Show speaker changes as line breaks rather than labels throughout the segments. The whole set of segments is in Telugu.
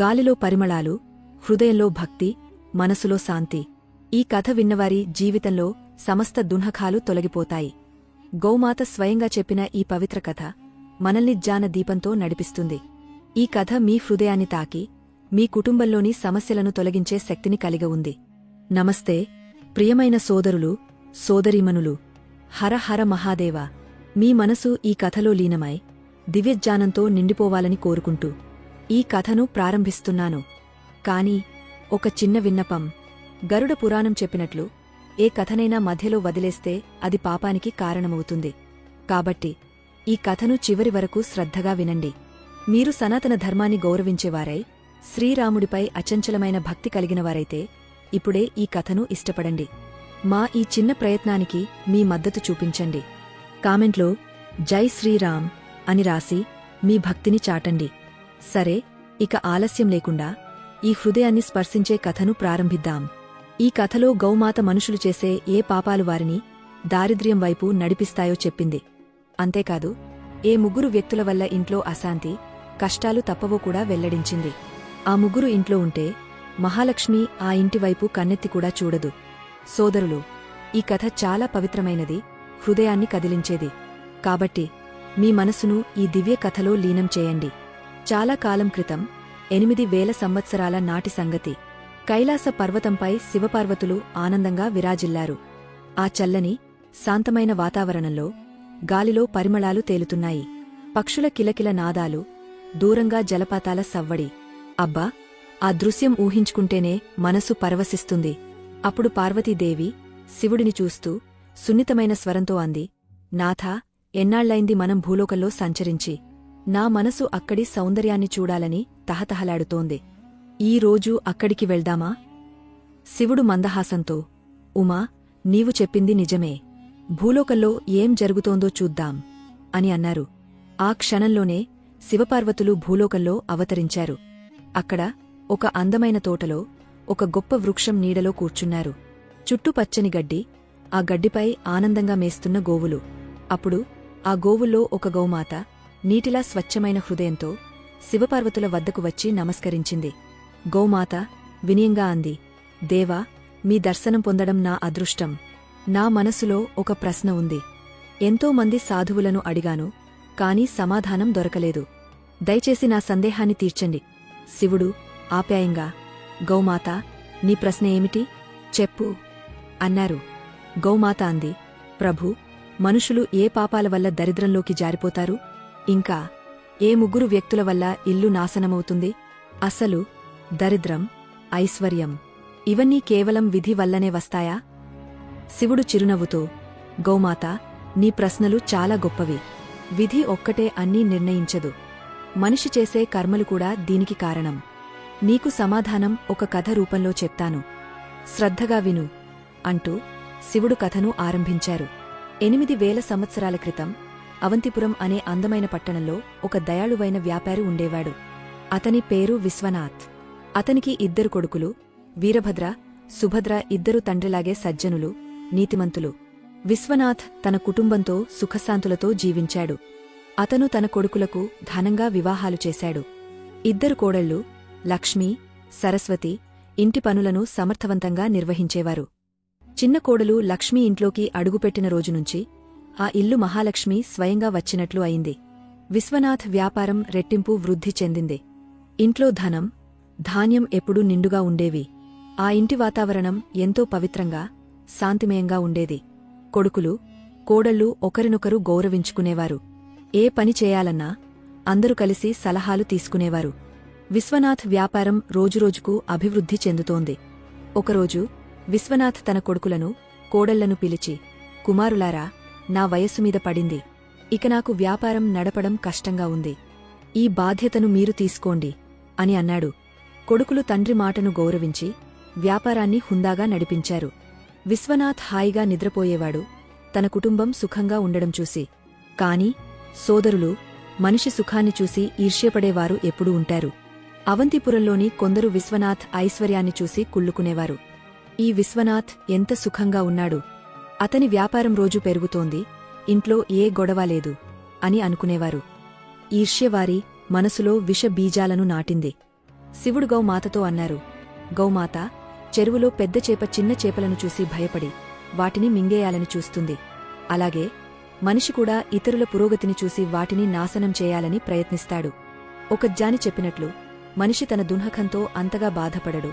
గాలిలో పరిమళాలు హృదయంలో భక్తి మనసులో శాంతి. ఈ కథ విన్నవారి జీవితంలో సమస్త దున్హఖాలు తొలగిపోతాయి. గౌమాత స్వయంగా చెప్పిన ఈ పవిత్ర కథ మనల్ని జ్ఞాన దీపంతో నడిపిస్తుంది. ఈ కథ మీ హృదయాన్ని తాకి మీ కుటుంబంలోని సమస్యలను తొలగించే శక్తిని కలిగి ఉంది. నమస్తే ప్రియమైన సోదరులు సోదరీమనులు హర హర మహాదేవ. మీ మనసు ఈ కథలో లీనమై దివ్యజ్ఞానంతో నిండిపోవాలని కోరుకుంటూ. ఈ కథను ప్రారంభిస్తున్నాను. కాని ఒక చిన్న విన్నపం. గరుడ పురాణం చెప్పినట్లు ఏ కథనైనా మధ్యలో వదిలేస్తే అది పాపానికి కారణమవుతుంది. కాబట్టి ఈ కథను చివరి వరకు శ్రద్ధగా వినండి. మీరు సనాతన ధర్మాన్ని గౌరవించేవారై శ్రీరాముడిపై అచంచలమైన భక్తి కలిగినవారైతే ఇప్పుడే ఈ కథను ఇష్టపడండి. మా ఈ చిన్న ప్రయత్నానికి మీ మద్దతు చూపించండి. కామెంట్లో జై శ్రీరామ్ అని రాసి మీ భక్తిని చాటండి. సరే ఇక ఆలస్యం లేకుండా ఈ హృదయాన్ని స్పర్శించే కథను ప్రారంభిద్దాం. ఈ కథలో గౌమాత మనుషులు చేసే ఏ పాపాలు వారిని దారిద్ర్యం వైపు నడిపిస్తాయో చెప్పింది. అంతేకాదు ఏ ముగ్గురు వ్యక్తుల వల్ల ఇంట్లో అశాంతి కష్టాలు తప్పవో కూడా వెల్లడించింది. ఆ ముగ్గురు ఇంట్లో ఉంటే మహాలక్ష్మి ఆ ఇంటివైపు కన్నెత్తి కూడా చూడదు. సోదరులు ఈ కథ చాలా పవిత్రమైనది హృదయాన్ని కదిలించేది. కాబట్టి మీ మనసును ఈ దివ్య కథలో లీనం చేయండి. చాలా కాలం క్రితం ఎనిమిది వేల సంవత్సరాల నాటి సంగతి. కైలాస పర్వతంపై శివపార్వతులు ఆనందంగా విరాజిల్లారు. ఆ చల్లని శాంతమైన వాతావరణంలో గాలిలో పరిమళాలు తేలుతున్నాయి. పక్షుల కిలకిల నాదాలు దూరంగా జలపాతాల సవ్వడి. అబ్బా! ఆ దృశ్యం ఊహించుకుంటేనే మనసు పరవశిస్తుంది. అప్పుడు పార్వతీదేవి శివుడిని చూస్తూ సున్నితమైన స్వరంతో అంది నాథా ఎన్నాళ్ళైంది మనం భూలోకంలో సంచరించి? నా మనసు అక్కడి సౌందర్యాన్ని చూడాలని తహతహలాడుతోంది. ఈ అక్కడికి వెళ్దామా? శివుడు మందహాసంతో ఉమా నీవు చెప్పింది నిజమే. భూలోకంలో ఏం జరుగుతోందో చూద్దాం అని అన్నారు. ఆ క్షణంలోనే శివపార్వతులు భూలోకంలో అవతరించారు. అక్కడ ఒక అందమైన తోటలో ఒక గొప్ప వృక్షం నీడలో కూర్చున్నారు. చుట్టూ పచ్చని గడ్డి ఆ గడ్డిపై ఆనందంగా మేస్తున్న గోవులు. అప్పుడు ఆ గోవుల్లో ఒక గోమాత నీటిలా స్వచ్ఛమైన హృదయంతో శివపార్వతుల వద్దకు వచ్చి నమస్కరించింది. గోమాత వినయంగా అంది దేవా మీ దర్శనం పొందడం నా అదృష్టం. నా మనసులో ఒక ప్రశ్న ఉంది. ఎంతోమంది సాధువులను అడిగాను కాని సమాధానం దొరకలేదు. దయచేసి నా సందేహాన్ని తీర్చండి. శివుడు ఆప్యాయంగా గౌమాత నీ ప్రశ్న ఏమిటి? చెప్పు అన్నారు. గౌమాత అంది ప్రభు మనుషులు ఏ పాపాల వల్ల దరిద్రంలోకి జారిపోతారు? ఇంకా ఏ ముగ్గురు వ్యక్తుల వల్ల ఇల్లు నాశనమవుతుంది? అసలు దరిద్రం ఐశ్వర్యం ఇవన్నీ కేవలం విధి వల్లనే వస్తాయా? శివుడు చిరునవ్వుతో గౌమాత నీ ప్రశ్నలు చాలా గొప్పవి. విధి ఒక్కటే అన్నీ నిర్ణయించదు. మనిషి చేసే కర్మలు కూడా దీనికి కారణం. నీకు సమాధానం ఒక కథ రూపంలో చెప్తాను. శ్రద్ధగా విను అంటూ శివుడు కథను ఆరంభించారు. ఎనిమిది వేల సంవత్సరాల క్రితం అవంతిపురం అనే అందమైన పట్టణంలో ఒక దయాళువైన వ్యాపారి ఉండేవాడు. అతని పేరు విశ్వనాథ్. అతనికి ఇద్దరు కొడుకులు వీరభద్ర సుభద్ర ఇద్దరు తండ్రిలాగే సజ్జనులు నీతిమంతులు. విశ్వనాథ్ తన కుటుంబంతో సుఖశాంతులతో జీవించాడు. అతను తన కొడుకులకు ధనంగా వివాహాలు చేశాడు. ఇద్దరు కోడళ్ళు లక్ష్మి సరస్వతి ఇంటి పనులను సమర్థవంతంగా నిర్వహించేవారు. చిన్న కోడలు లక్ష్మి ఇంట్లోకి అడుగుపెట్టిన రోజునుంచి ఆ ఇల్లు మహాలక్ష్మి స్వయంగా వచ్చినట్లు అయింది. విశ్వనాథ్ వ్యాపారం రెట్టింపు వృద్ధి చెందింది. ఇంట్లో ధనం ధాన్యం ఎప్పుడూ నిండుగా ఉండేవి. ఆ ఇంటి వాతావరణం ఎంతో పవిత్రంగా శాంతిమయంగా ఉండేది. కొడుకులు కోడళ్ళు ఒకరినొకరు గౌరవించుకునేవారు. ఏ పని చేయాలన్నా అందరూ కలిసి సలహాలు తీసుకునేవారు. విశ్వనాథ్ వ్యాపారం రోజురోజుకు అభివృద్ధి చెందుతోంది. ఒకరోజు విశ్వనాథ్ తన కొడుకులను కోడళ్ళను పిలిచి కుమారులారా నా వయస్సు మీద పడింది. ఇక నాకు వ్యాపారం నడపడం కష్టంగా ఉంది. ఈ బాధ్యతను మీరు తీసుకోండి అని అన్నాడు. కొడుకులు తండ్రి మాటను గౌరవించి వ్యాపారాన్ని హుందాగా నడిపించారు. విశ్వనాథ్ హాయిగా నిద్రపోయేవాడు. తన కుటుంబం సుఖంగా ఉండడం చూసి. కాని సోదరులు మనిషి సుఖాన్ని చూసి ఈర్ష్యపడేవారు ఎప్పుడూ ఉంటారు. అవంతిపురంలోని కొందరు విశ్వనాథ్ ఐశ్వర్యాన్ని చూసి కుళ్ళుకునేవారు. ఈ విశ్వనాథ్ ఎంత సుఖంగా ఉన్నాడు. అతని వ్యాపారం రోజు పెరుగుతోంది. ఇంట్లో ఏ గొడవ లేదు అని అనుకునేవారు. ఈర్ష్యవారి మనసులో విష బీజాలను నాటింది. శివుడు గౌమాతతో అన్నారు గౌమాత చెరువులో పెద్ద చేప చిన్న చేపలను చూసి భయపడి వాటిని మింగేయాలని చూస్తుంది. అలాగే మనిషి కూడా ఇతరుల పురోగతిని చూసి వాటిని నాశనం చేయాలని ప్రయత్నిస్తాడు. ఒక జాని చెప్పినట్లు మనిషి తన దున్హకంతో అంతగా బాధపడడు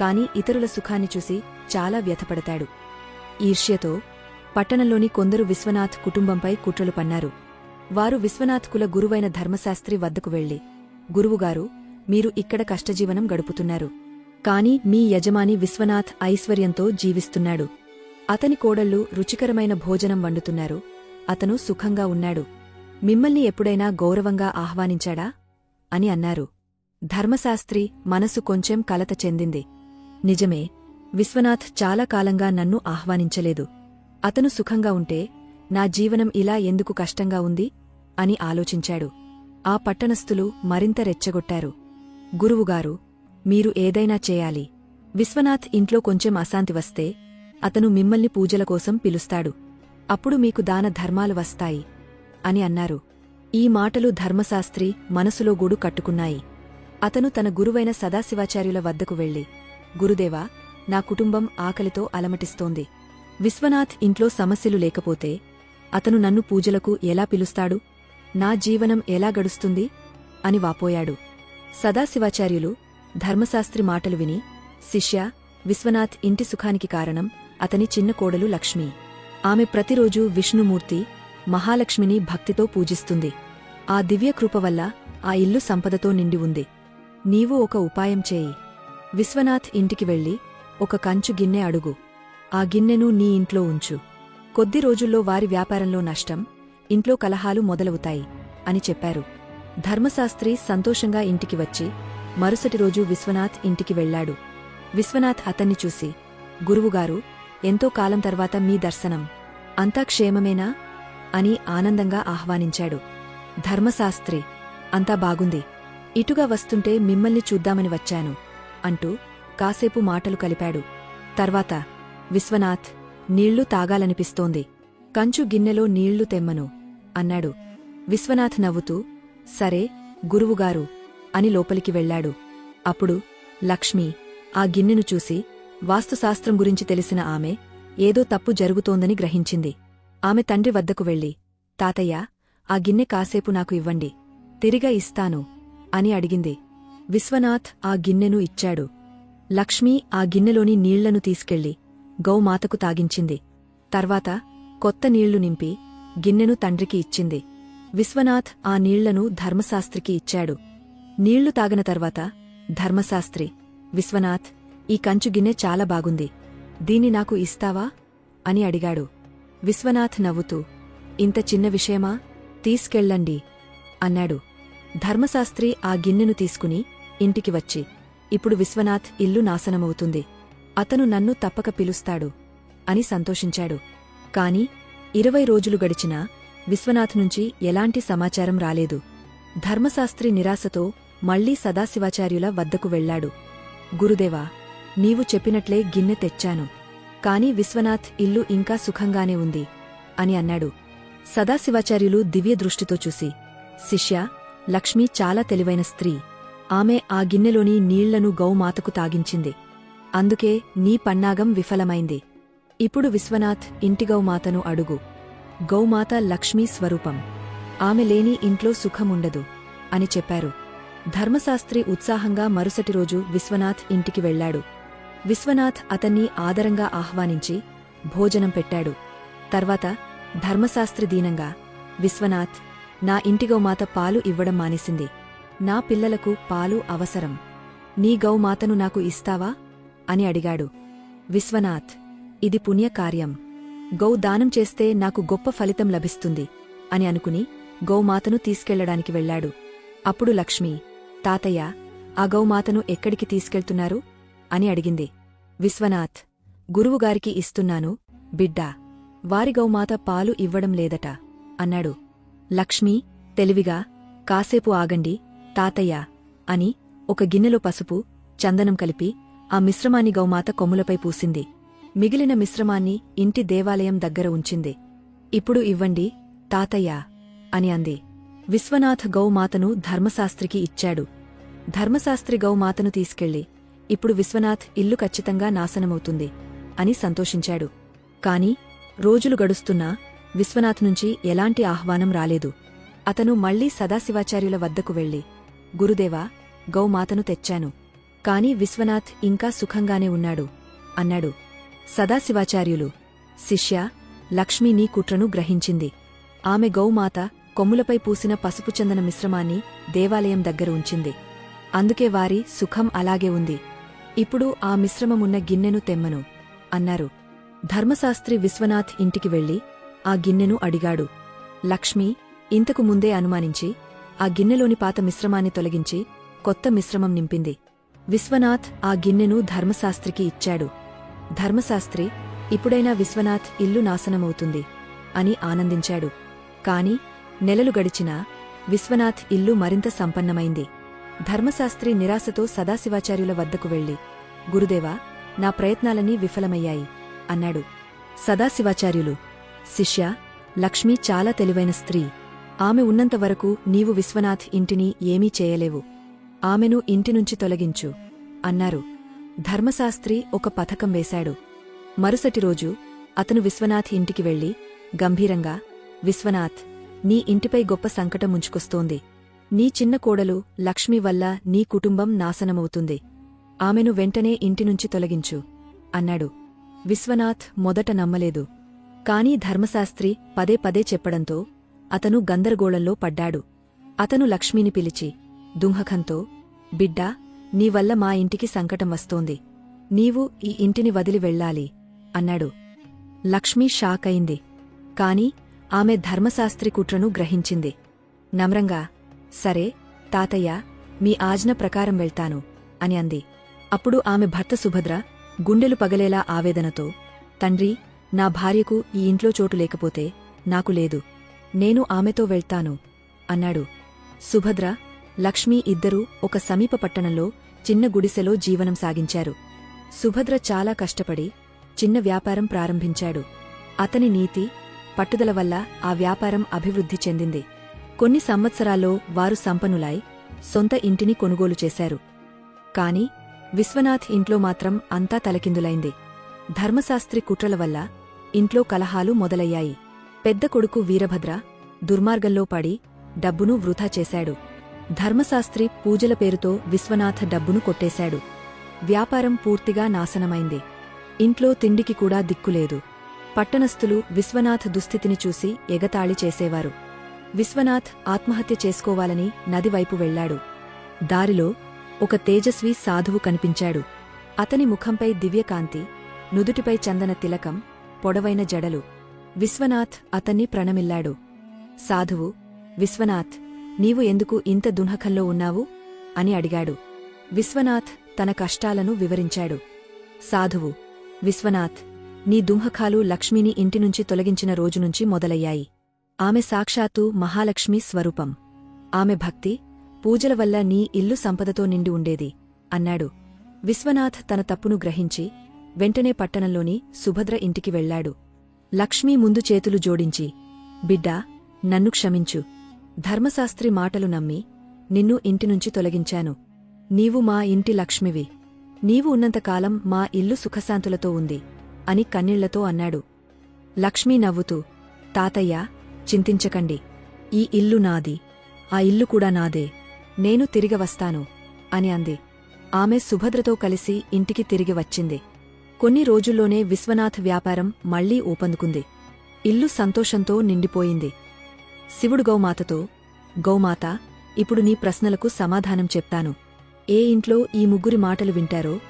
కాని ఇతరుల సుఖాన్ని చూసి చాలా వ్యథపడతాడు. ఈర్ష్యతో పట్టణంలోని కొందరు విశ్వనాథ్ కుటుంబంపై కుట్రలు పన్నారు. వారు విశ్వనాథ్ కుల గురువైన ధర్మశాస్త్రి వద్దకు వెళ్ళి గురువుగారు మీరు ఇక్కడ కష్టజీవనం గడుపుతున్నారు. కాని మీ యజమాని విశ్వనాథ్ ఐశ్వర్యంతో జీవిస్తున్నాడు. అతని కోడళ్ళు రుచికరమైన భోజనం వండుతున్నారు. అతను సుఖంగా ఉన్నాడు. మిమ్మల్ని ఎప్పుడైనా గౌరవంగా ఆహ్వానించాడా? అని అన్నారు. ధర్మశాస్త్రి మనసు కొంచెం కలత చెందింది. నిజమే విశ్వనాథ్ చాలా కాలంగా నన్ను ఆహ్వానించలేదు. అతను సుఖంగా ఉంటే నా జీవనం ఇలా ఎందుకు కష్టంగా ఉంది? అని ఆలోచించాడు. ఆ పట్టణస్థులు మరింత రెచ్చగొట్టారు. గురువుగారు మీరు ఏదైనా చేయాలి. విశ్వనాథ్ ఇంట్లో కొంచెం అశాంతి వస్తే అతను మిమ్మల్ని పూజల కోసం పిలుస్తాడు. అప్పుడు మీకు దాన ధర్మాలు వస్తాయి అని అన్నారు. ఈ మాటలు ధర్మశాస్త్రి మనసులో గూడు కట్టుకున్నాయి. అతను తన గురువైన సదాశివాచార్యుల వద్దకు వెళ్ళి గురుదేవా నా కుటుంబం ఆకలితో అలమటిస్తోంది. విశ్వనాథ్ ఇంట్లో సమస్యలు లేకపోతే అతను నన్ను పూజలకు ఎలా పిలుస్తాడు? నా జీవనం ఎలా గడుస్తుంది? అని వాపోయాడు. సదాశివాచార్యులు ధర్మశాస్త్రి మాటలు విని శిష్య విశ్వనాథ్ ఇంటి సుఖానికి కారణం అతని చిన్న కోడలు లక్ష్మి. ఆమె ప్రతిరోజూ విష్ణుమూర్తి మహాలక్ష్మిని భక్తితో పూజిస్తుంది. ఆ దివ్యకృప వల్ల ఆ ఇల్లు సంపదతో నిండి ఉంది. నీవు ఒక ఉపాయం చేయి. విశ్వనాథ్ ఇంటికి వెళ్ళి ఒక కంచు గిన్నె అడుగు. ఆ గిన్నెను నీ ఇంట్లో ఉంచు. కొద్ది రోజుల్లో వారి వ్యాపారంలో నష్టం ఇంట్లో కలహాలు మొదలవుతాయి అని చెప్పారు. ధర్మశాస్త్రి సంతోషంగా ఇంటికి వచ్చి మరుసటి రోజు విశ్వనాథ్ ఇంటికి వెళ్ళాడు విశ్వనాథ్ అతన్ని చూసి గురువుగారు ఎంతో కాలం తర్వాత మీ దర్శనం అంతా క్షేమమేనా? అని ఆనందంగా ఆహ్వానించాడు. ధర్మశాస్త్రి అంతా బాగుంది. ఇటుగా వస్తుంటే మిమ్మల్ని చూద్దామని వచ్చాను అంటూ కాసేపు మాటలు కలిపాడు. తర్వాత విశ్వనాథ్ నీళ్ళు తాగాలనిపిస్తోంది. కంచు గిన్నెలో నీళ్ళు తెమ్మను అన్నాడు. విశ్వనాథ్ నవ్వుతూ సరే గురువుగారు అని లోపలికి వెళ్ళాడు అప్పుడు లక్ష్మి ఆ గిన్నెను చూసి వాస్తుశాస్త్రం గురించి తెలిసిన ఆమె ఏదో తప్పు జరుగుతోందని గ్రహించింది. ఆమె తండ్రి వద్దకు వెళ్ళి తాతయ్య ఆ గిన్నె కాసేపు నాకు ఇవ్వండి తిరిగా ఇస్తాను అని అడిగింది. విశ్వనాథ్ ఆ గిన్నెను ఇచ్చాడు. లక్ష్మి ఆ గిన్నెలోని నీళ్ళను తీసుకెళ్ళి గౌమాతకు తాగించింది. తర్వాత కొత్త నీళ్ళు నింపి గిన్నెను తండ్రికి ఇచ్చింది. విశ్వనాథ్ ఆ నీళ్ళను ధర్మశాస్త్రికి ఇచ్చాడు. నీళ్ళు తాగిన తర్వాత ధర్మశాస్త్రి విశ్వనాథ్ ఈ కంచు గిన్నె చాలా బాగుంది. దీన్ని నాకు ఇస్తావా? అని అడిగాడు. విశ్వనాథ్ నవ్వుతూ ఇంత చిన్న విషయమా? తీసుకెళ్ళండి అన్నాడు. ధర్మశాస్త్రి ఆ గిన్నెను తీసుకుని ఇంటికి వచ్చి ఇప్పుడు విశ్వనాథ్ ఇల్లు నాశనమవుతుంది. అతను నన్ను తప్పక పిలుస్తాడు అని సంతోషించాడు. కాని ఇరవై రోజులు గడిచినా విశ్వనాథ్ నుంచి ఎలాంటి సమాచారం రాలేదు. ధర్మశాస్త్రి నిరాశతో మళ్ళీ సదాశివాచార్యుల వద్దకు వెళ్ళాడు గురుదేవా నీవు చెప్పినట్లే గిన్నె తెచ్చాను. కాని విశ్వనాథ్ ఇల్లు ఇంకా సుఖంగానే ఉంది అని అన్నాడు. సదాశివాచార్యులు దివ్యదృష్టితో చూసి శిష్య లక్ష్మి చాలా తెలివైన స్త్రీ. ఆమె ఆ గిన్నెలోని నీళ్ళను గౌమాతకు తాగించింది. అందుకే నీ పన్నాగం విఫలమైంది. ఇప్పుడు విశ్వనాథ్ ఇంటి గౌమాతను అడుగు. గౌమాత లక్ష్మీ స్వరూపం. ఆమె లేని ఇంట్లో సుఖముండదు అని చెప్పారు. ధర్మశాస్త్రి ఉత్సాహంగా మరుసటి రోజు విశ్వనాథ్ ఇంటికి వెళ్ళాడు విశ్వనాథ్ అతన్ని ఆదరంగా ఆహ్వానించి భోజనం పెట్టాడు. తర్వాత ధర్మశాస్త్రి దీనంగా విశ్వనాథ్ నా ఇంటి గౌమాత పాలు ఇవ్వడం మానేసింది. నా పిల్లలకు పాలు అవసరం. నీ గౌమాతను నాకు ఇస్తావా? అని అడిగాడు. విశ్వనాథ్ ఇది పుణ్యకార్యం. గౌ దానం చేస్తే నాకు గొప్ప ఫలితం లభిస్తుంది అని అనుకుని గౌమాతను తీసుకెళ్ళడానికి వెళ్ళాడు అప్పుడు లక్ష్మి తాతయ్య ఆ గౌమాతను ఎక్కడికి తీసుకెళ్తున్నారు? అని అడిగింది. విశ్వనాథ్ గురువుగారికి ఇస్తున్నాను బిడ్డా వారి గౌమాత పాలు ఇవ్వడం లేదట అన్నాడు. లక్ష్మి తెలివిగా కాసేపు ఆగండి తాతయ్య అని ఒక గిన్నెలో పసుపు చందనం కలిపి ఆ మిశ్రమాన్ని గౌమాత కొమ్ములపై పూసింది. మిగిలిన మిశ్రమాన్ని ఇంటి దేవాలయం దగ్గర ఉంచింది. ఇప్పుడు ఇవ్వండి తాతయ్య అని అంది. విశ్వనాథ్ గౌమాతను ధర్మశాస్త్రికి ఇచ్చాడు. ధర్మశాస్త్రి గౌమాతను తీసుకెళ్ళి ఇప్పుడు విశ్వనాథ్ ఇల్లు ఖచ్చితంగా నాశనమవుతుంది అని సంతోషించాడు. కాని రోజులు గడుస్తున్నా విశ్వనాథ్ నుంచి ఎలాంటి ఆహ్వానం రాలేదు. అతను మళ్ళీ సదాశివాచార్యుల వద్దకు వెళ్ళి గురుదేవా గౌమాతను తెచ్చాను. కాని విశ్వనాథ్ ఇంకా సుఖంగానే ఉన్నాడు. అన్నాడు. సదాశివాచార్యులు. శిష్య లక్ష్మి నీ కుట్రను గ్రహించింది. ఆమె గౌమాత కొమ్ములపై పూసిన పసుపు చందన మిశ్రమాన్ని దేవాలయం దగ్గర ఉంచింది. అందుకే వారి సుఖం అలాగే ఉంది. ఇప్పుడు ఆ మిశ్రమమున్న గిన్నెను తెమ్మను అన్నారు. ధర్మశాస్త్రి విశ్వనాథ్ ఇంటికి వెళ్ళి ఆ గిన్నెను అడిగాడు. లక్ష్మి ఇంతకు ముందే అనుమానించి ఆ గిన్నెలోని పాత మిశ్రమాన్ని తొలగించి కొత్త మిశ్రమం నింపింది. విశ్వనాథ్ ఆ గిన్నెను ధర్మశాస్త్రికి ఇచ్చాడు. ధర్మశాస్త్రి ఇప్పుడైనా విశ్వనాథ్ ఇల్లు నాశనమవుతుంది అని ఆనందించాడు. కాని నెలలు గడిచినా విశ్వనాథ్ ఇల్లు మరింత సంపన్నమైంది. ధర్మశాస్త్రి నిరాశతో సదాశివాచార్యుల వద్దకు వెళ్ళి గురుదేవా నా ప్రయత్నాలన్నీ విఫలమయ్యాయి అన్నాడు. సదాశివాచార్యులు శిష్య లక్ష్మి చాలా తెలివైన స్త్రీ. ఆమె ఉన్నంతవరకు నీవు విశ్వనాథ్ ఇంటిని ఏమీ చేయలేవు. ఆమెను ఇంటినుంచి తొలగించు అన్నారు. ధర్మశాస్త్రి ఒక పథకం వేశాడు. మరుసటి రోజు అతను విశ్వనాథ్ ఇంటికి వెళ్ళి గంభీరంగా విశ్వనాథ్ నీ ఇంటిపై గొప్ప సంకటం ముంచుకొస్తోంది. నీ చిన్న కోడలు లక్ష్మి వల్ల నీ కుటుంబం నాశనమవుతుంది. ఆమెను వెంటనే ఇంటినుంచి తొలగించు అన్నాడు. విశ్వనాథ్ మొదట నమ్మలేదు. కాని ధర్మశాస్త్రి పదే పదే చెప్పడంతో అతను గందరగోళంలో పడ్డాడు. అతను లక్ష్మిని పిలిచి దుంహకంతో బిడ్డా నీవల్ల మా ఇంటికి సంకటం వస్తోంది. నీవు ఈ ఇంటిని వదిలి వెళ్ళాలి అన్నాడు. లక్ష్మి షాక్ అయింది. కాని ఆమె ధర్మశాస్త్రి కుట్రను గ్రహించింది. నమ్రంగా సరే తాతయ్య మీ ఆజ్ఞ ప్రకారం వెళ్తాను అని అంది. అప్పుడు ఆమె భర్త సుభద్ర గుండెలు పగలేలా ఆవేదనతో తండ్రి నా భార్యకు ఈ ఇంట్లో చోటు లేకపోతే నాకు లేదు. నేను ఆమెతో వెళ్తాను అన్నాడు. సుభద్ర లక్ష్మి ఇద్దరూ ఒక సమీప పట్టణంలో చిన్న గుడిసెలో జీవనం సాగించారు. సుభద్ర చాలా కష్టపడి చిన్న వ్యాపారం ప్రారంభించాడు. అతని నీతి పట్టుదల వల్ల ఆ వ్యాపారం అభివృద్ధి చెందింది. కొన్ని సంవత్సరాల్లో వారు సంపన్నులై సొంత ఇంటిని కొనుగోలు చేశారు. కాని విశ్వనాథ్ ఇంట్లో మాత్రం అంతా తలకిందులైంది. ధర్మశాస్త్రి కుట్రల వల్ల ఇంట్లో కలహాలు మొదలయ్యాయి. పెద్ద కొడుకు వీరభద్ర దుర్మార్గంలో పడి డబ్బును వృధా చేశాడు. ధర్మశాస్త్రి పూజల పేరుతో విశ్వనాథ డబ్బును కొట్టేశాడు. వ్యాపారం పూర్తిగా నాశనమైంది. ఇంట్లో తిండికి కూడా దిక్కులేదు పట్టణస్థులు విశ్వనాథ్ దుస్థితిని చూసి ఎగతాళి చేసేవారు. విశ్వనాథ్ ఆత్మహత్య చేసుకోవాలని నదివైపు వెళ్ళాడు దారిలో ఒక తేజస్వి సాధువు కనిపించాడు. అతని ముఖంపై దివ్యకాంతి నుదుటిపై చందన తిలకం పొడవైన జడలు. విశ్వనాథ్ అతన్ని ప్రణమిల్లాడు. సాధువు విశ్వనాథ్ నీవు ఎందుకు ఇంత దున్హకంలో ఉన్నావు? అని అడిగాడు. విశ్వనాథ్ తన కష్టాలను వివరించాడు. సాధువు విశ్వనాథ్ నీ దుంహకాలు లక్ష్మిని ఇంటినుంచి తొలగించిన రోజునుంచి మొదలయ్యాయి. ఆమె సాక్షాత్తు మహాలక్ష్మి స్వరూపం. ఆమె భక్తి పూజల వల్ల నీ ఇల్లు సంపదతో నిండి ఉండేది అన్నాడు. విశ్వనాథ్ తన తప్పును గ్రహించి వెంటనే పట్టణంలోని సుభద్ర ఇంటికి వెళ్ళాడు లక్ష్మీ ముందు చేతులు జోడించి బిడ్డా నన్ను క్షమించు. ధర్మశాస్త్రి మాటలు నమ్మి నిన్ను ఇంటినుంచి తొలగించాను. నీవు మా ఇంటి లక్ష్మివి. నీవు ఉన్నంతకాలం మా ఇల్లు సుఖశాంతులతో ఉంది అని కన్నీళ్ళతో అన్నాడు. లక్ష్మీ నవ్వుతూ తాతయ్య చింతించకండి. ఈ ఇల్లు నాది. ఆ ఇల్లు కూడా నాదే. నేను తిరిగి వస్తాను అని అంది. ఆమె సుభద్రతో కలిసి ఇంటికి తిరిగి వచ్చింది. కొన్ని రోజుల్లోనే విశ్వనాథ్ వ్యాపారం మళ్ళీ ఊపందుకుంది. ఇల్లు సంతోషంతో నిండిపోయింది. శివుడు గౌమాతతో గౌమాత ఇప్పుడు నీ ప్రశ్నలకు సమాధానం చెప్తాను. ఏ ఇంట్లో ఈ ముగ్గురి మాటలు వింటారో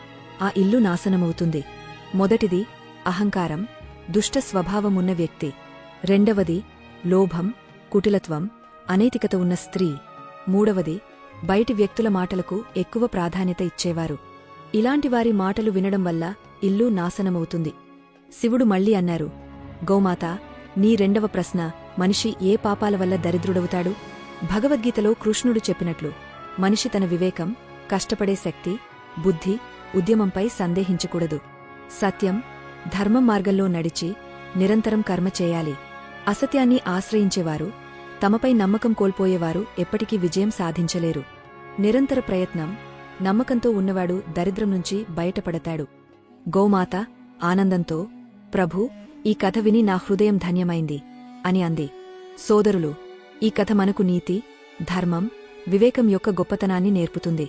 ఆ ఇల్లు నాశనమవుతుంది. మొదటిది అహంకారం దుష్ట స్వభావమున్న వ్యక్తి. రెండవది లోభం కుటిలత్వం అనైతికత ఉన్న స్త్రీ. మూడవది బయటి వ్యక్తుల మాటలకు ఎక్కువ ప్రాధాన్యత ఇచ్చేవారు. ఇలాంటివారి మాటలు వినడం వల్ల ఇల్లు నాశనమవుతుంది. శివుడు మళ్ళీ అన్నారు గోమాత నీ రెండవ ప్రశ్న మనిషి ఏ పాపాల వల్ల దరిద్రుడవుతాడు? భగవద్గీతలో కృష్ణుడు చెప్పినట్లు మనిషి తన వివేకం కష్టపడే శక్తి బుద్ధి ఉద్యమంపై సందేహించకూడదు. సత్యం ధర్మం మార్గంలో నడిచి నిరంతరం కర్మ చేయాలి. అసత్యాన్ని ఆశ్రయించేవారు తమపై నమ్మకం కోల్పోయేవారు ఎప్పటికీ విజయం సాధించలేరు. నిరంతర ప్రయత్నం నమ్మకంతో ఉన్నవాడు దరిద్రం నుంచి బయటపడతాడు. గోమాత ఆనందంతో ప్రభు ఈ కథ విని నా హృదయం ధన్యమైంది. అని అంది. సోదరులు ఈ కథ మనకు నీతి ధర్మం వివేకం యొక్క గొప్పతనాన్ని నేర్పుతుంది.